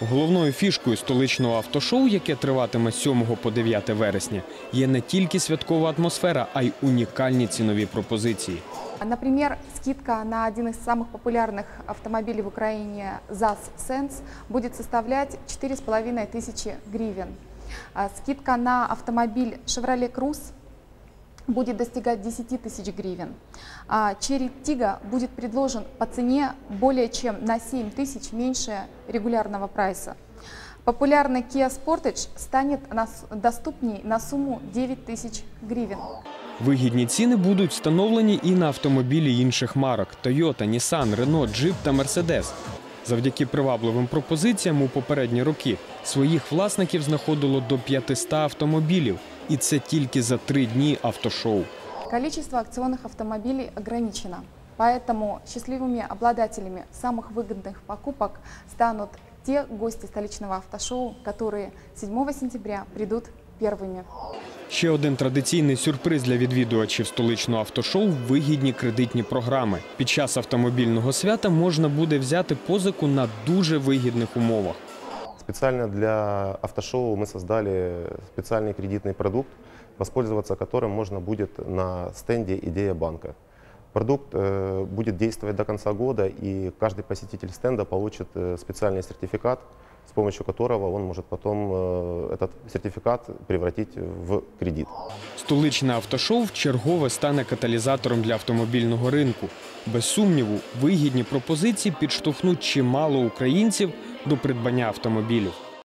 Головною фішкою столичного автошоу, яке триватиме з 7 по 9 вересня, є не тільки святкова атмосфера, а й унікальні цінові пропозиції. Например, скидка на один из самых популярных автомобилей в Украине ЗАЗ Sense будет составлять 4,5 тысячи гривен. А Скидка на автомобиль Chevrolet Cruze будет достигать 10 тысяч гривен. А Cherry Tiggo будет предложен по цене более чем на 7 тысяч меньше регулярного прайса. Популярный Kia Sportage станет нас- доступней на сумму 9 тысяч гривен. Вигідні ціни будуть встановлені і на автомобілі інших марок Toyota, Nissan, Renault, Jeep та Mercedes. Завдяки привабливим пропозиціям у попередні роки своїх власників знаходило до 500 автомобілів, і це тільки за три дні автошоу. Количество акционных автомобилей ограничено, поэтому счастливыми обладателями самых выгодных покупок станут те гости столичного автошоу, которые 7 сентября придут первыми. Ще один традиційний сюрприз для відвідувачів столичного автошоу вигідні кредитні програми. Під час автомобільного свята можна буде взяти позику на дуже вигідних умовах. Специально для автошоу мы создали специальный кредитный продукт, воспользоваться которым можно будет на стенде «Идея банка». Продукт э, будет действовать до конца года, и каждый посетитель стенда получит э, специальный сертификат, с помощью которого он может потом э, этот сертификат превратить в кредит. Столичне автошоу вчергове стане каталізатором для автомобільного ринку. Без сумніву, вигідні пропозиції підштовхнуть чимало українців до придбання автомобілів.